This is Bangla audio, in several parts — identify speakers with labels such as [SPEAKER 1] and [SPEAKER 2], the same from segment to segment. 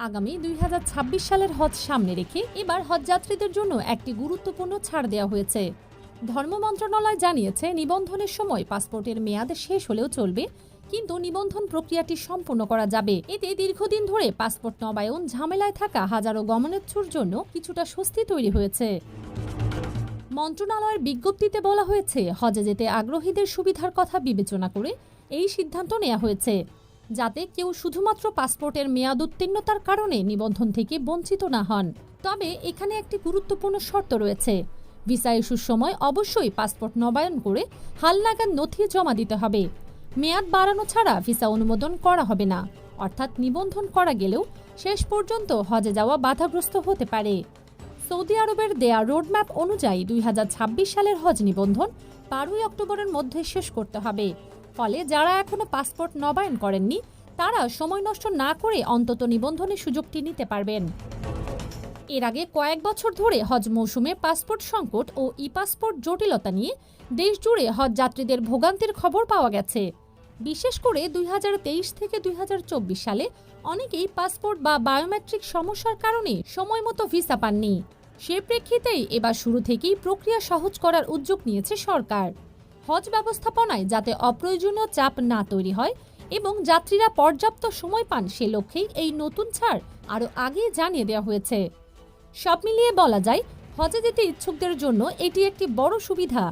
[SPEAKER 1] আগামী দুই হাজার ছাব্বিশ সালের হজ সামনে রেখে এবার হজ যাত্রীদের জন্য একটি গুরুত্বপূর্ণ ছাড় দেওয়া হয়েছে। ধর্ম মন্ত্রণালয় জানিয়েছে, নিবন্ধনের সময় পাসপোর্টের মেয়াদ শেষ হলেও চলবে, কিন্তু নিবন্ধন প্রক্রিয়াটি সম্পূর্ণ করা যাবে। এতে দীর্ঘদিন ধরে পাসপোর্ট নবায়ন ঝামেলায় থাকা হাজারো গমনেচ্ছুর জন্য কিছুটা স্বস্তি তৈরি হয়েছে। মন্ত্রণালয়ের বিজ্ঞপ্তিতে বলা হয়েছে, হজে যেতে আগ্রহীদের সুবিধার কথা বিবেচনা করে এই সিদ্ধান্ত নেওয়া হয়েছে। যাতে কেউ শুধুমাত্র পাসপোর্টের মেয়াদ উত্তীর্ণতার কারণে নিবন্ধন থেকে বঞ্চিত না হন। তবে এখানে একটি গুরুত্বপূর্ণ শর্ত রয়েছে। ভিসা ইস্যুর সময় অবশ্যই পাসপোর্ট নবায়ন করে হালনাগাদ নথি জমা দিতে হবে। মেয়াদ বাড়ানো ছাড়া ভিসা অনুমোদন করা হবে না। অর্থাৎ নিবন্ধন করা গেলেও শেষ পর্যন্ত হজে যাওয়া বাধাগ্রস্ত হতে পারে। সৌদি আরবের দেয়া রোডম্যাপ অনুযায়ী দুই হাজার ছাব্বিশ সালের হজ নিবন্ধন বারোই অক্টোবরের মধ্যে শেষ করতে হবে। ফলে যারা এখনও পাসপোর্ট নবায়ন করেননি, তারা সময় নষ্ট না করে অন্তত নিবন্ধনের সুযোগটি নিতে পারবেন। এর আগে কয়েক বছর ধরে হজ মৌসুমে পাসপোর্ট সংকট ও ই পাসপোর্ট জটিলতা নিয়ে দেশ জুড়ে হজ যাত্রীদের ভোগান্তির খবর পাওয়া গেছে। বিশেষ করে দুই হাজার তেইশ থেকে দুই হাজার চব্বিশ সালে অনেকেই পাসপোর্ট বা বায়োমেট্রিক সমস্যার কারণে সময়মতো ভিসা পাননি। সে প্রেক্ষিতেই এবার শুরু থেকেই প্রক্রিয়া সহজ করার উদ্যোগ নিয়েছে সরকার। হজ ব্যবস্থাপনায় যাতে অপ্রয়োজনীয় চাপ না তৈরি হয় এবং যাত্রীরা পর্যাপ্ত সময় পান সে লক্ষ্যেই এই নতুন ছাড় আরও আগে জানিয়ে দেওয়া হয়েছে। সব মিলিয়ে বলা যায়, হজে যেতে ইচ্ছুকদের জন্য এটি একটি বড় সুবিধা।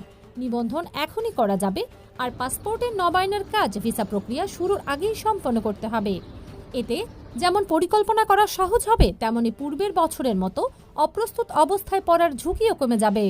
[SPEAKER 1] নিবন্ধন এখনই করা যাবে আর পাসপোর্টের নবায়নের কাজ ভিসা প্রক্রিয়া শুরুর আগেই সম্পন্ন করতে হবে। এতে যেমন পরিকল্পনা করা সহজ হবে, তেমনি পূর্বের বছরের মতো অপ্রস্তুত অবস্থায় পড়ার ঝুঁকিও কমে যাবে।